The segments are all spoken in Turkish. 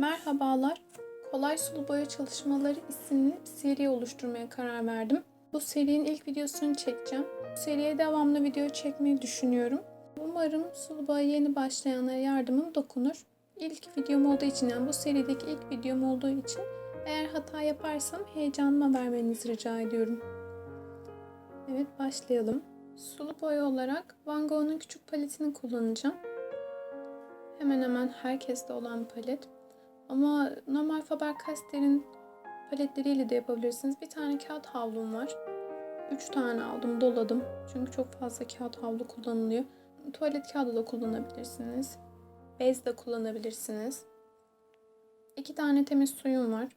Merhabalar. Kolay sulu boya çalışmaları isimli bir seri oluşturmaya karar verdim. Bu serinin ilk videosunu çekeceğim. Bu seriye devamlı video çekmeyi düşünüyorum. Umarım sulu boya yeni başlayanlara yardımım dokunur. İlk videom olduğu için yani bu serideki ilk videom olduğu için eğer hata yaparsam heyecanıma vermenizi rica ediyorum. Evet başlayalım. Sulu boya olarak Van Gogh'un küçük paletini kullanacağım. Hemen hemen herkeste olan palet. Ama normal Faber-Castell'in paletleriyle de yapabilirsiniz. Bir tane kağıt havlum var. 3 tane aldım, doladım. Çünkü çok fazla kağıt havlu kullanılıyor. Tuvalet kağıdı da kullanabilirsiniz. Bez de kullanabilirsiniz. İki tane temiz suyum var.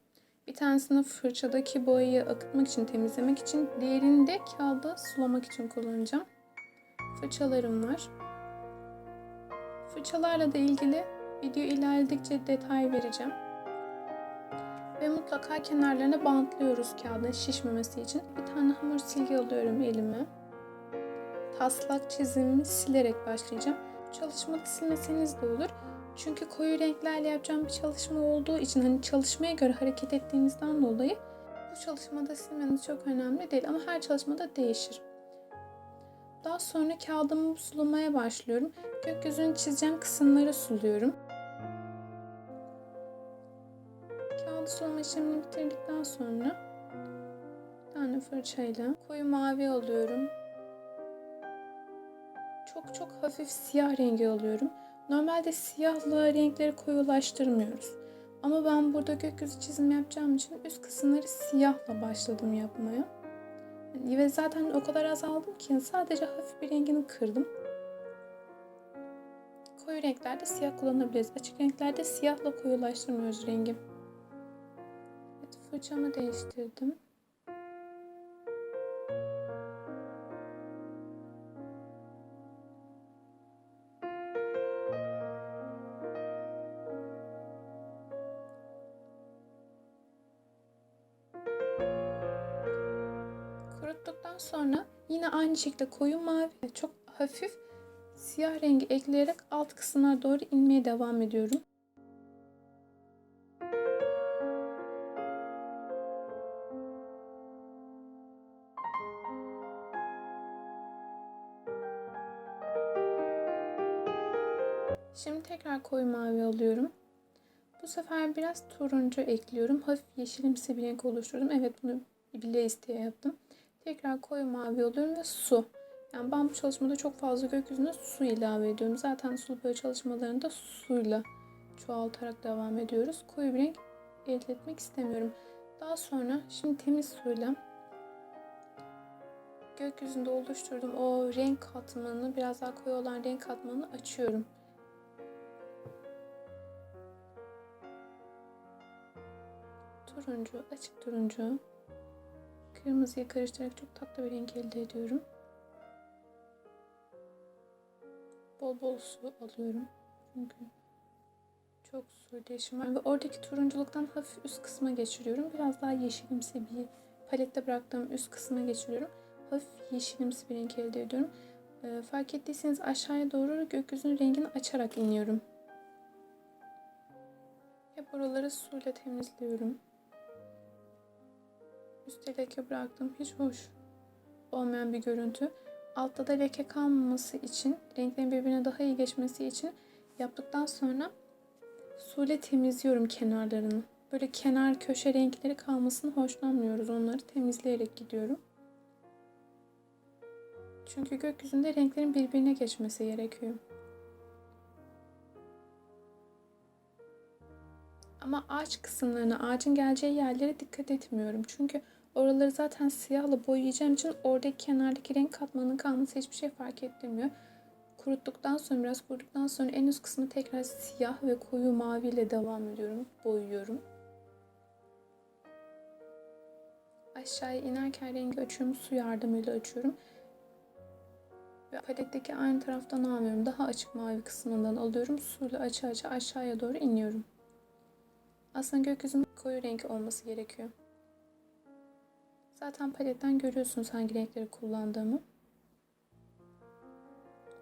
Bir tanesini fırçadaki boyayı akıtmak için, temizlemek için. Diğerini de kağıda sulamak için kullanacağım. Fırçalarım var. Fırçalarla da ilgili video ilerledikçe detay vereceğim. Ve mutlaka kenarlarına bantlıyoruz kağıdın şişmemesi için. Bir tane hamur silgi alıyorum elime. Taslak çizimimi silerek başlayacağım. Çalışmada silmeseniz de olur. Çünkü koyu renklerle yapacağım bir çalışma olduğu için hani çalışmaya göre hareket ettiğinizden dolayı bu çalışmada silmeniz çok önemli değil ama her çalışmada değişir. Daha sonra kağıdımı sulamaya başlıyorum. Gökyüzünü çizeceğim kısımları suluyorum. Kağıdı sulama işlemini bitirdikten sonra bir tane fırçayla koyu mavi alıyorum. Çok çok hafif siyah rengi alıyorum. Normalde siyahla renkleri koyulaştırmıyoruz. Ama ben burada gökyüzü çizimi yapacağım için üst kısımları siyahla başladım yapmaya. Ve zaten o kadar az aldım ki sadece hafif bir rengini kırdım. Koyu renklerde siyah kullanabiliriz. Açık renklerde siyahla koyulaştırmıyoruz rengi. Fırçamı değiştirdim. Kuruttuktan sonra yine aynı şekilde koyu mavi ve çok hafif siyah rengi ekleyerek alt kısımlara doğru inmeye devam ediyorum. Tekrar koyu mavi alıyorum. Bu sefer biraz turuncu ekliyorum. Hafif yeşilimsi bir renk oluşturdum. Evet bunu bile isteye yaptım. Tekrar koyu mavi alıyorum ve su. Yani ben bu çalışmada çok fazla gökyüzüne su ilave ediyorum. Zaten sulu boya çalışmalarında suyla çoğaltarak devam ediyoruz. Koyu bir renk elde etmek istemiyorum. Daha sonra şimdi temiz suyla gökyüzünde oluşturduğum o renk katmanını biraz daha koyu olan renk katmanını açıyorum. Turuncu, açık turuncu, kırmızıya karıştırarak çok tatlı bir renk elde ediyorum. Bol bol su alıyorum. Çünkü çok su değişimi var. Ve oradaki turunculuktan hafif üst kısma geçiriyorum. Biraz daha yeşilimsi bir palette bıraktığım üst kısma geçiriyorum. Hafif yeşilimsi bir renk elde ediyorum. E, fark ettiyseniz aşağıya doğru gökyüzünün rengini açarak iniyorum. Hep oraları suyla temizliyorum. Üstte leke bıraktım. Hiç hoş olmayan bir görüntü. Altta da leke kalmaması için, renklerin birbirine daha iyi geçmesi için yaptıktan sonra suyla temizliyorum kenarlarını. Böyle kenar köşe renkleri kalmasını hoşlanmıyoruz. Onları temizleyerek gidiyorum. Çünkü gökyüzünde renklerin birbirine geçmesi gerekiyor. Ama ağaç kısımlarına, ağacın geleceği yerlere dikkat etmiyorum. Çünkü oraları zaten siyahla boyayacağım için oradaki kenardaki renk katmanının kalması hiçbir şey fark ettirmiyor. Kuruttuktan sonra, biraz kuruduktan sonra en üst kısmı tekrar siyah ve koyu mavi ile devam ediyorum. Boyuyorum. Aşağıya inerken rengi açıyorum. Su yardımıyla açıyorum. Ve paletteki aynı taraftan almıyorum. Daha açık mavi kısmından alıyorum. Suyla açı açı aşağıya doğru iniyorum. Aslında gökyüzünün koyu renk olması gerekiyor. Zaten paletten görüyorsunuz hangi renkleri kullandığımı.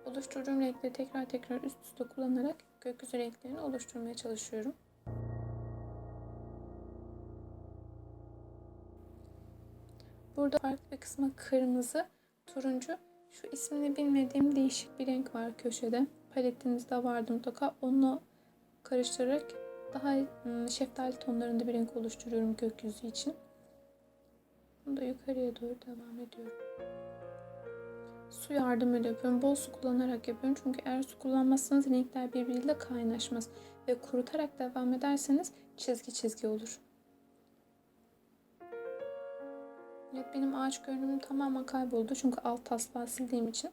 Oluşturduğum renkleri tekrar tekrar üst üste kullanarak gökyüzü renklerini oluşturmaya çalışıyorum. Burada farklı bir kısmı kırmızı, turuncu. Şu ismini bilmediğim değişik bir renk var köşede. Paletimizde vardı mutlaka. Onu karıştırarak daha ım, şeftali tonlarında bir renk oluşturuyorum gökyüzü için. Bunu da yukarıya doğru devam ediyorum. Su yardımıyla yapıyorum. Bol su kullanarak yapıyorum. Çünkü eğer su kullanmazsanız renkler birbiriyle kaynaşmaz. Ve kurutarak devam ederseniz çizgi çizgi olur. Evet benim ağaç görünümüm tamamen kayboldu. Çünkü alt taslağı sildiğim için.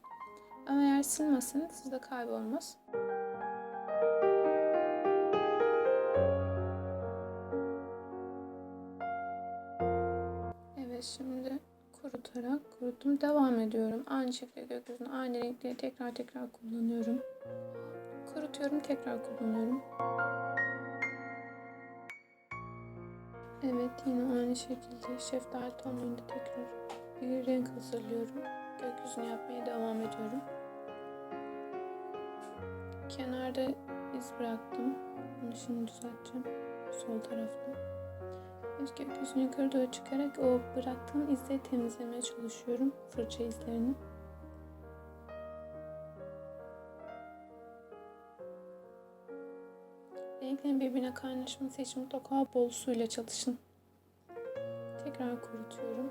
Ama eğer silmezseniz sizde kaybolmaz. Kurutarak kuruttum. Devam ediyorum. Aynı şekilde gökyüzünü aynı renkleri tekrar tekrar kullanıyorum. Kurutuyorum tekrar kullanıyorum. Evet yine aynı şekilde şeftali tonlarında tekrar bir renk hazırlıyorum. Gökyüzünü yapmaya devam ediyorum. Kenarda iz bıraktım. Bunu şimdi düzelteceğim. Sol tarafta. Evet, gökyüzünü yukarı doğru çıkarak o bıraktığım izleri temizlemeye çalışıyorum. Fırça izlerini. Renklerin birbirine kaynaşması için mutlaka bol suyla çalışın. Tekrar kurutuyorum.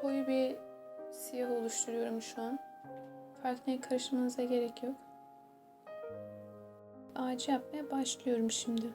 Koyu bir siyah oluşturuyorum şu an. Farklı renk karıştırmanıza gerek yok. Ağacı yapmaya başlıyorum şimdi.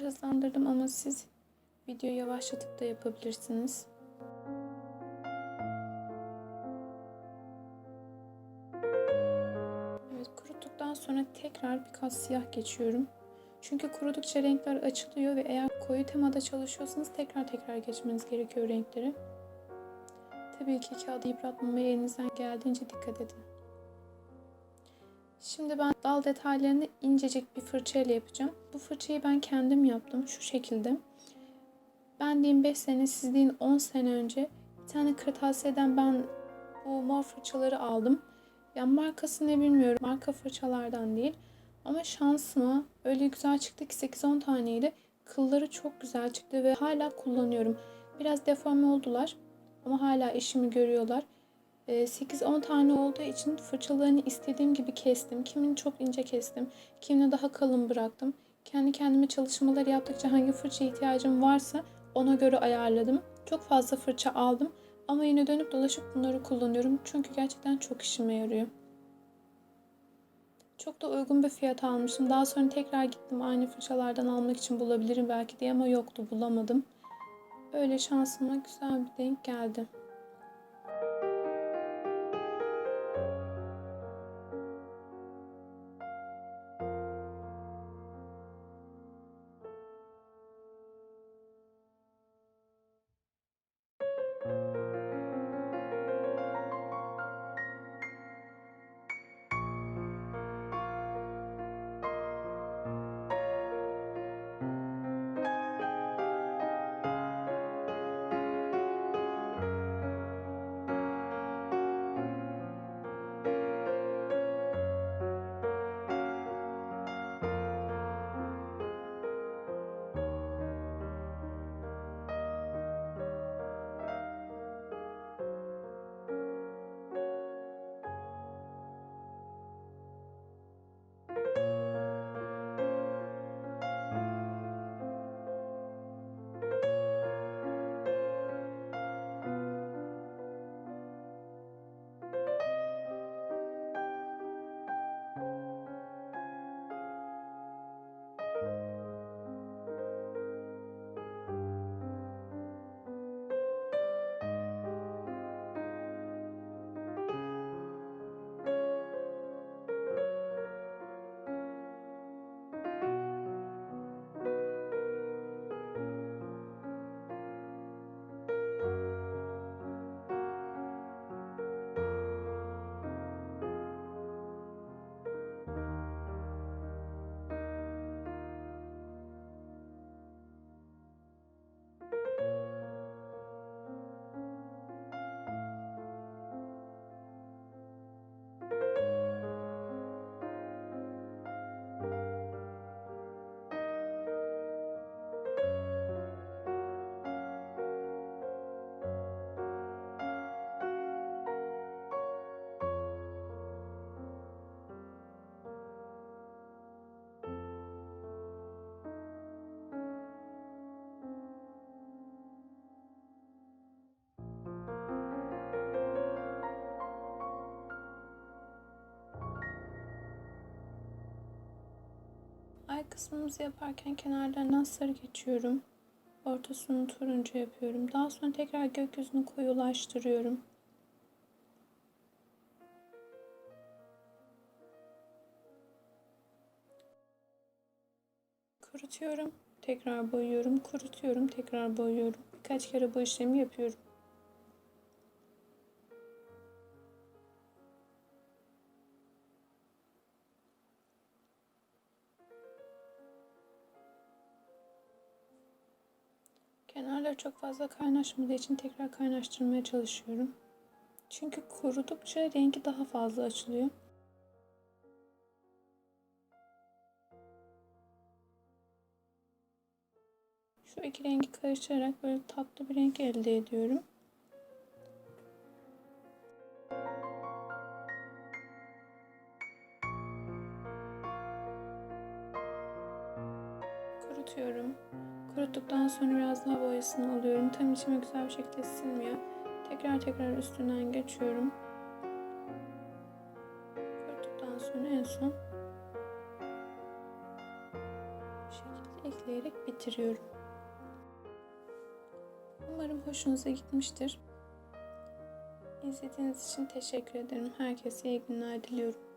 Buraları hızlandırdım ama siz videoyu yavaşlatıp da yapabilirsiniz. Evet kuruttuktan sonra tekrar birkaç siyah geçiyorum. Çünkü kurudukça renkler açılıyor ve eğer koyu temada çalışıyorsanız tekrar tekrar geçmeniz gerekiyor renkleri. Tabii ki kağıdı yıpratmamaya elinizden geldiğince dikkat edin. Şimdi ben dal detaylarını incecik bir fırçayla yapacağım. Bu fırçayı ben kendim yaptım şu şekilde. Ben diyeyim 5 sene, siz deyin 10 sene önce bir tane kırtasiyeden ben bu mor fırçaları aldım. Ya markası ne bilmiyorum. Marka fırçalardan değil. Ama şansıma öyle güzel çıktı ki 8-10 taneydi. Kılları çok güzel çıktı ve hala kullanıyorum. Biraz deforme oldular ama hala işimi görüyorlar. 8-10 tane olduğu için fırçalarını istediğim gibi kestim. Kimini çok ince kestim. Kimini daha kalın bıraktım. Kendi kendime çalışmalar yaptıkça hangi fırça ihtiyacım varsa ona göre ayarladım. Çok fazla fırça aldım ama yine dönüp dolaşıp bunları kullanıyorum. Çünkü gerçekten çok işime yarıyor. Çok da uygun bir fiyat almışım. Daha sonra tekrar gittim aynı fırçalardan almak için bulabilirim belki diye ama yoktu bulamadım. Öyle şansıma güzel bir denk geldi. Kısmımızı yaparken kenarlarından sarı geçiyorum. Ortasını turuncu yapıyorum. Daha sonra tekrar gökyüzünü koyulaştırıyorum. Kurutuyorum, tekrar boyuyorum, kurutuyorum, tekrar boyuyorum. Birkaç kere bu işlemi yapıyorum. Çok fazla kaynaşmadığı için tekrar kaynaştırmaya çalışıyorum. Çünkü kurudukça rengi daha fazla açılıyor. Şu iki rengi karıştırarak böyle tatlı bir renk elde ediyorum. Kuruttuktan sonra biraz daha boyasını alıyorum. Tam içime güzel bir şekilde sinmiyor. Tekrar tekrar üstünden geçiyorum. Kuruttuktan sonra en son bu şekilde ekleyerek bitiriyorum. Umarım hoşunuza gitmiştir. İzlediğiniz için teşekkür ederim. Herkese iyi günler diliyorum.